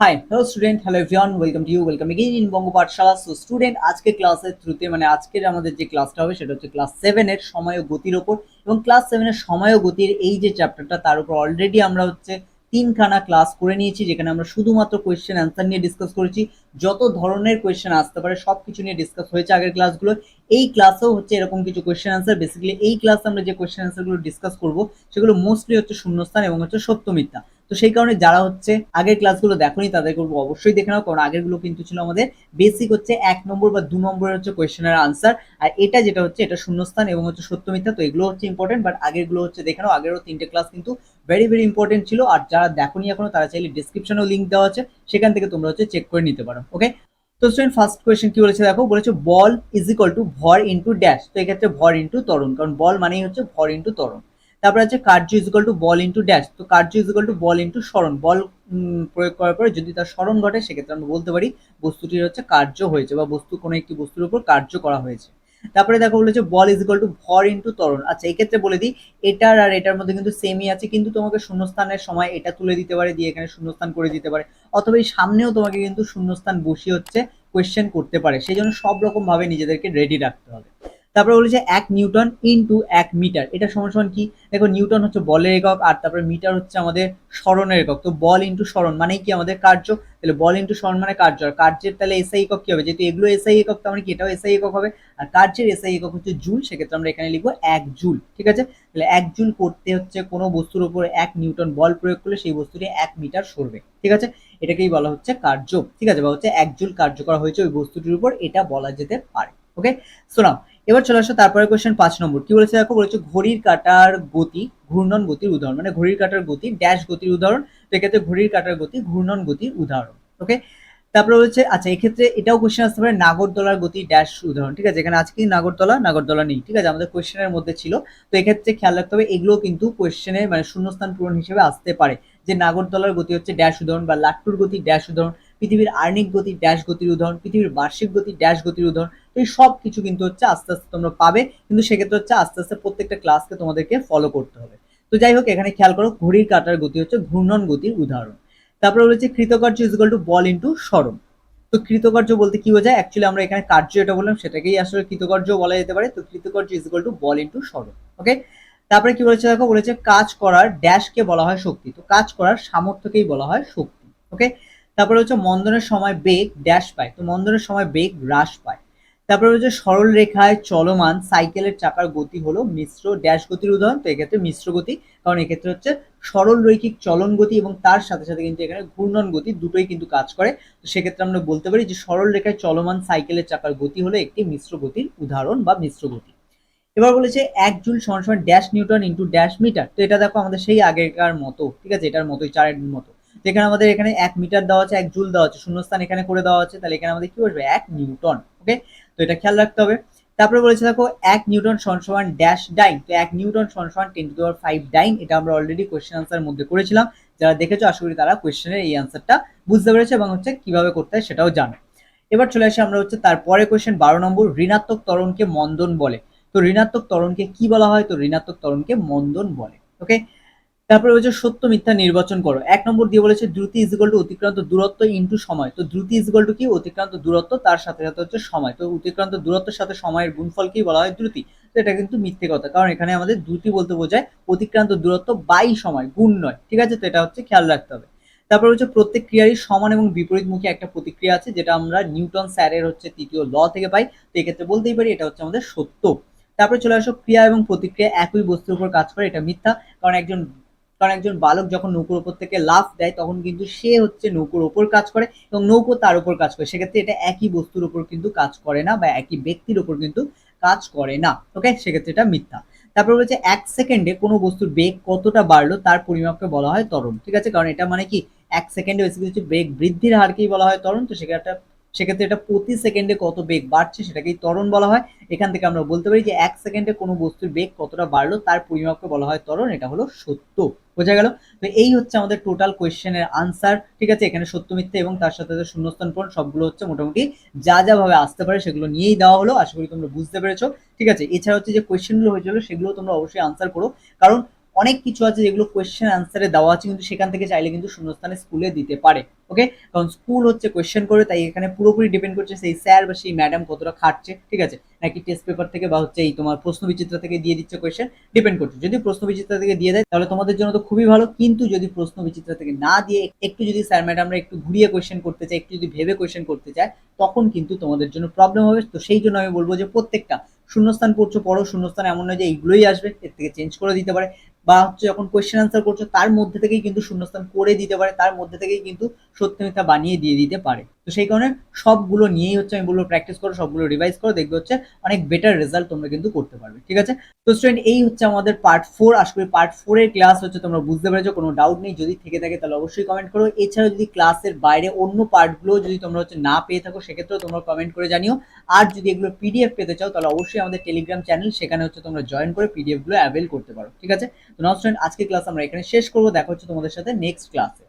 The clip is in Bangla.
Hi hello student hello everyone welcome to you welcome again in Banga Pathshala so student আজকে ক্লাসের থ্রুতে মানে আজকের আমাদের যে ক্লাসটা হবে, সেটা হচ্ছে ক্লাস সেভেনের সময় ও গতির ওপর। এবং ক্লাস সেভেনের সময় ও গতির এই যে চ্যাপ্টারটা তার উপর অলরেডি আমরা হচ্ছে তিনখানা ক্লাস করে নিয়েছি, যেখানে আমরা শুধুমাত্র কোয়েশ্চেন অ্যান্সার নিয়ে ডিসকাস করেছি। যত ধরনের কোয়েশ্চেন আসতে পারে সব কিছু নিয়ে ডিসকাস হয়েছে আগের ক্লাসগুলো এই ক্লাসেও হচ্ছে এরকম কিছু কোয়েশ্চেন অ্যান্সার বেসিক্যালি এই ক্লাসে আমরা যে কোয়েশ্চেন অ্যান্সারগুলো ডিসকাস করব, সেগুলো মোস্টলি হচ্ছে শূন্যস্থান এবং হচ্ছে সত্য তো সেই কারণে যারা হচ্ছে আগের ক্লাসগুলো দেখোনি তাদের করব অবশ্যই দেখে নাও, কারণ আগেরগুলো কিন্তু ছিল আমাদের বেসিক হচ্ছে এক নম্বর বা দু নম্বরের হচ্ছে কোয়েশ্চেনের আনসার আর এটা যেটা হচ্ছে এটা শূন্যস্থান এবং হচ্ছে সত্য মিথ্যা, তো এগুলো হচ্ছে ইম্পর্টেন্ট বাট আগেরগুলো হচ্ছে দেখে নাও, আগেরও তিনটে ক্লাস কিন্তু ভেরি ভেরি ইম্পর্টেন্ট ছিল, আর যারা দেখোনি এখনও তারা চাইলে ডিসক্রিপশনেও লিঙ্ক দেওয়া আছে, সেখান থেকে তোমরা হচ্ছে চেক করে নিতে পারো ওকে তো স্টুডেন্ট ফার্স্ট কোয়েশ্চেন কি বলেছে দেখো, বলেছে বল ইজ ইকুয়াল টু ভর ইন্টু ড্যাশ তো এক্ষেত্রে ভর ইন্টু ত্বরণ, কারণ বল মানেই হচ্ছে ভর ইন্টু ত্বরণ। তারপরে আছে কার্য ইজ ইকুয়াল টু বল ইন্টু ড্যাশ। তো কার্য ইজ ইকুয়াল টু বল ইন্টু স্মরণ। বল প্রয়োগ করার পরে যদি তার স্মরণ ঘটে, সেক্ষেত্রে আমরা বলতে পারি বস্তুটির হচ্ছে কার্য হয়েছে বা বস্তু কোনো একটি বস্তুর উপর কার্য করা হয়েছে। তারপরে দেখো বলেছে বল ইজ টু ভর ইন্টু ত্বরণ। আচ্ছা এই ক্ষেত্রে বলে দিই, এটার আর এটার মধ্যে কিন্তু সেমই আছে, কিন্তু তোমাকে শূন্যস্থানের সময় এটা তুলে দিতে পারে, দিয়ে এখানে শূন্যস্থান করে দিতে পারে। অথবা এই সামনেও তোমাকে কিন্তু শূন্যস্থান বসিয়ে হচ্ছে কোয়েশ্চেন করতে পারে। সেই জন্য সব রকম ভাবে নিজেদেরকে রেডি রাখতে হবে। তারপরে বলেছে এক নিউটন ইনটু এক মিটার। এটা সমান সমান কি? দেখো, নিউটন হচ্ছে বলের একক, আর তারপরে মিটার হচ্ছে আমাদের স্মরণের একক। তো বল ইন্টু স্মরণ মানে কি আমাদের কার্য? তাহলে বল ইন্টু স্মরণ মানে কার্য। আর কার্যের তাহলে এসআই একক কি হবে? যেহেতু এগুলো এসআই একক, তার মানে কি? এটাও এসআই একক হবে। আর কার্যের এসআই একক হচ্ছে জুল, সেক্ষেত্রে আমরা এখানে লিখব এক জুল, ঠিক আছে? তাহলে এক জুল করতে হচ্ছে কোনো বস্তুর উপর এক নিউটন বল প্রয়োগ করলে সেই বস্তুটি এক মিটার সরবে, ঠিক আছে? এটাকেই বলা হচ্ছে কার্য, ঠিক আছে? বা হচ্ছে এক জুল কার্য করা হয়েছে ওই বস্তুটির উপর, এটা বলা যেতে পারে ওকে শোনাও এবার চলে আসো তারপরে কোয়েশ্চেন পাঁচ নম্বর। কি বলেছে দেখো? বলেছে ঘড়ির কাটার গতি, ঘূর্ণন গতির উদাহরণ। মানে ঘড়ির কাটার গতি ড্যাশ গতির উদাহরণ। এক্ষেত্রে ঘড়ির কাটার গতি, ঘূর্ণন গতির উদাহরণ। ওকে তারপরে বলছে আচ্ছা এক্ষেত্রে এটাও কোয়েশ্চেন আসতে পারে, নাগরদোলার গতি ড্যাশ উদাহরণ। ঠিক আছে? এখানে আজকে নাগরদোলা নাগরদোলা নেই। ঠিক আছে? আমাদের কোয়েশ্চেনের মধ্যে ছিল। তো এক্ষেত্রে খেয়াল রাখতে হবে এগুলো কিন্তু কোয়েশ্চেনের মানে শূন্যস্থান পূরণ হিসেবে আসতে পারে। যে নাগরদোলার গতি হচ্ছে ড্যাশ উদাহরণ বা লাট্টুর গতি ড্যাশ উদাহরণ। পৃথিবীর আর্নিক গতি ড্যাশ গতির উদাহরণ, পৃথিবীর বার্ষিক গতি ড্যাশ গতির উদাহরণ এই সব কিছু কিন্তু হচ্ছে আস্তে আস্তে তোমরা পাবে। কিন্তু সেক্ষেত্রে হচ্ছে আস্তে আস্তে প্রত্যেকটা ক্লাসকে তোমাদেরকে ফলো করতে হবে। তো যাই হোক, এখানে খেয়াল করো, ঘড়ির কাটার গতি হচ্ছে ঘূর্ণন গতির উদাহরণ। তারপরে বলেছে কৃতকার্য ইজুয়াল টু বল ইন্টু স্মরণ তো কৃতকার্য বলতে কি বোঝায়? অ্যাকচুয়ালি আমরা এখানে কার্য এটা বললাম, সেটাকেই আসলে কৃতকার্য বলা যেতে পারে। তো কৃতকার্য ইজুয়াল টু বল ইন্টু স্মরণ ওকে তারপরে কি বলেছে দেখো? বলেছে কাজ করার ড্যাশকে বলা হয় শক্তি। তো কাজ করার সামর্থ্যকেই বলা হয় শক্তি ওকে তারপরে হচ্ছে মন্দনের সময় বেগ ড্যাশ পায়। তো মন্দনের সময় বেগ হ্রাস পায়। তারপরে হচ্ছে সরল রেখায় চলমান সাইকেলের চাকার গতি হলো মিশ্র ড্যাশ গতির উদাহরণ। তো এক্ষেত্রে মিশ্র গতি, কারণ এক্ষেত্রে হচ্ছে সরল রৈখিক চলন গতি এবং তার সাথে সাথে কিন্তু এখানে ঘূর্ণন গতি দুটোই কিন্তু কাজ করে। তো সেক্ষেত্রে আমরা বলতে পারি যে সরল রেখায় চলমান সাইকেলের চাকার গতি হলো একটি মিশ্র গতির উদাহরণ বা মিশ্র গতি। এবার বলেছে এক জুল সমান সমান dash newton into dash metre তো এটা দেখো আমাদের সেই আগেকার মতো, ঠিক আছে? এটার মতোই, চারের মতো। যেখানে আমাদের এখানে এক মিটার দেওয়া আছে, এক জুল দেওয়া আছে, শূন্যস্থান এখানে করে দেওয়া আছে, তাহলে এখানে আমাদের কি বসবে? এক নিউটন ওকে তো এটা খেয়াল রাখতে হবে। তারপরে বলেছে, দেখো, এক নিউটন সমান ড্যাশ ডাইন তো এক নিউটন সমান টেন টু ফাইভ ডাইন এটা আমরা অলরেডি কোয়েশ্চেন আনসার মধ্যে করেছিলাম। যারা দেখেছ, আশা করি তারা কোয়েশ্চেনের এই আনসারটা বুঝতে পেরেছে এবং হচ্ছে কীভাবে করতে হয় সেটাও জানে। এবার চলে আসে আমরা হচ্ছে তারপরে কোয়েশ্চেন বারো নম্বর, ঋণাত্মক ত্বরণকে মন্দন বলে। তো ঋণাত্মক ত্বরণকে কি বলা হয়? তো ঋণাত্মক ত্বরণকে মন্দন বলে ওকে তারপরে বলেছে, সত্য মিথ্যা নির্বাচন করো। এক নম্বর দিয়ে বলেছে, দ্রুতি ইজিকল টু অতিক্রান্ত দূরত্ব ইন্টু সময়। তো দ্রুতি ইজিকল টু কি? অতিক্রান্ত দূরত্ব, তার সাথে সাথে হচ্ছে সময়। তো অতিক্রান্ত দূরত্বের সাথে সময়ের গুণফলকেই বলা হয়? দ্রুতি। তো এটা কিন্তু মিথ্যে কথা। কারণ এখানে আমাদের দ্রুতি বলতে বোঝায় অতিক্রান্ত দূরত্ব বাই সময়, গুণ নয়। ঠিক আছে? তো এটা হচ্ছে খেয়াল রাখতে হবে। তারপর হচ্ছে প্রত্যেক ক্রিয়ারই সমান এবং বিপরীতমুখী একটা প্রতিক্রিয়া আছে, যেটা আমরা নিউটন স্যারের হচ্ছে তৃতীয় ল থেকে পাই। তো এক্ষেত্রে বলতেই পারি, এটা হচ্ছে আমাদের সত্য। তারপরে চলে আসো, ক্রিয়া এবং প্রতিক্রিয়া একই বস্তুর উপর কাজ করে। এটা মিথ্যা। কারণ একজন কারণ একজন বালক যখন নৌকোর ওপর থেকে লাফ দেয়, তখন কিন্তু সে হচ্ছে নৌকোর ওপর কাজ করে এবং নৌকো তার উপর কাজ করে। সেক্ষেত্রে এটা একই বস্তুর উপর কিন্তু কাজ করে না বা একই ব্যক্তির উপর কিন্তু কাজ করে না। ওকে সেক্ষেত্রে এটা মিথ্যা। তারপর বলছে, এক সেকেন্ডে কোনো বস্তুর বেগ কতটা বাড়লো তার পরিমাপকে বলা হয় ত্বরণ। ঠিক আছে? কারণ এটা মানে কি, এক সেকেন্ডে বেসিক্যালি হচ্ছে বেগ বৃদ্ধির হারকেই বলা হয় ত্বরণ। তো সেক্ষেত্রে সেক্ষেত্রে এটা প্রতি সেকেন্ডে কত বেগ বাড়ছে সেটাকেই ত্বরণ বলা হয়। এখান থেকে আমরা বলতে পারি যে এক সেকেন্ডে কোনো বস্তুর বেগ কতটা বাড়লো তার পরিমাপকে বলা হয় ত্বরণ। এটা হলো সত্য। বোঝা গেল? তো এই হচ্ছে আমাদের টোটাল কোয়েশ্চেনের আনসার ঠিক আছে? এখানে সত্য মিথ্যে এবং তার সাথে সাথে শূন্যস্থান পূরণ, সবগুলো হচ্ছে মোটামুটি যা যা ভাবে আসতে পারে সেগুলো নিয়েই দেওয়া হলো। আশা করি তোমরা বুঝতে পেরেছ, ঠিক আছে? এছাড়া হচ্ছে যে কোয়েশ্চেনগুলো হয়েছিল সেগুলো তোমরা অবশ্যই আনসার করো, কারণ অনেক কিছু আছে যেগুলো কোয়েশ্চেন আনসারে দেওয়া আছে, কিন্তু সেখান থেকে চাইলে কিন্তু শূন্যস্থানে স্কুলে দিতে পারে। ওকে কারণ স্কুল হচ্ছে কোয়েশ্চেন করে, তাই এখানে পুরোপুরি ডিপেন্ড করছে সেই স্যার বা সেই ম্যাডাম কতটা খাটছে, ঠিক আছে? নাকি টেস্ট পেপার থেকে বা হচ্ছে এই তোমার প্রশ্ন বিচিত্র থেকে দিয়ে দিচ্ছে কোয়েশ্চেন ডিপেন্ড করছে। যদি প্রশ্ন বিচিত্র থেকে দিয়ে দেয়, তাহলে তোমাদের জন্য তো খুবই ভালো। কিন্তু যদি প্রশ্ন বিচিত্র থেকে না দিয়ে একটু যদি স্যার ম্যাডামরা একটু ঘুরিয়ে কোয়েশ্চেন করতে চায়, একটু যদি ভেবে কোয়েশ্চেন করতে চায়, তখন কিন্তু তোমাদের জন্য প্রবলেম হবে। তো সেই জন্য আমি বলব যে প্রত্যেকটা শূন্যস্থান পড়ছো, পড়ো। শূন্যস্থান এমন নয় যে এইগুলোই আসবে, এর থেকে চেঞ্জ করে দিতে পারে। বা হচ্ছে যখন কোয়েশ্চেন আনসার করছ, তার মধ্যে থেকেই কিন্তু শূন্যস্থান করে দিতে পারে। তার মধ্যে থেকেই কিন্তু সত্য মিথ্যা বানিয়ে দিয়ে দিতে পারে। তো সেই কারণে সবগুলো নিয়েই হচ্ছে আমি বলব প্র্যাকটিস করো, সবগুলো রিভাইজ করো, দেখবে হচ্ছে অনেক বেটার রেজাল্ট তোমরা কিন্তু করতে পারবে, ঠিক আছে? তো স্টুডেন্ট এই হচ্ছে আমাদের পার্ট ফোর আশা করি পার্ট ফোরের ক্লাস হচ্ছে তোমরা বুঝতে পেরেছ, কোনো ডাউট নেই, যদি থেকে থাকে তাহলে অবশ্যই কমেন্ট করো। এছাড়াও যদি ক্লাসের বাইরে অন্য পার্টগুলো যদি তোমরা হচ্ছে না পেয়ে থাকো, সেক্ষেত্রেও তোমরা কমেন্ট করে জানিও। আর যদি এগুলো পিডিএফ পেতে চাও, তাহলে অবশ্যই আমাদের টেলিগ্রাম চ্যানেল সেখানে হচ্ছে তোমরা জয়েন করে পিডিএফগুলো অ্যাভেল করতে পারো, ঠিক আছে? তো নাও স্টুডেন্ট আজকে ক্লাস আমরা এখানে শেষ করব, দেখা হচ্ছে তোমাদের সাথে নেক্সট ক্লাসে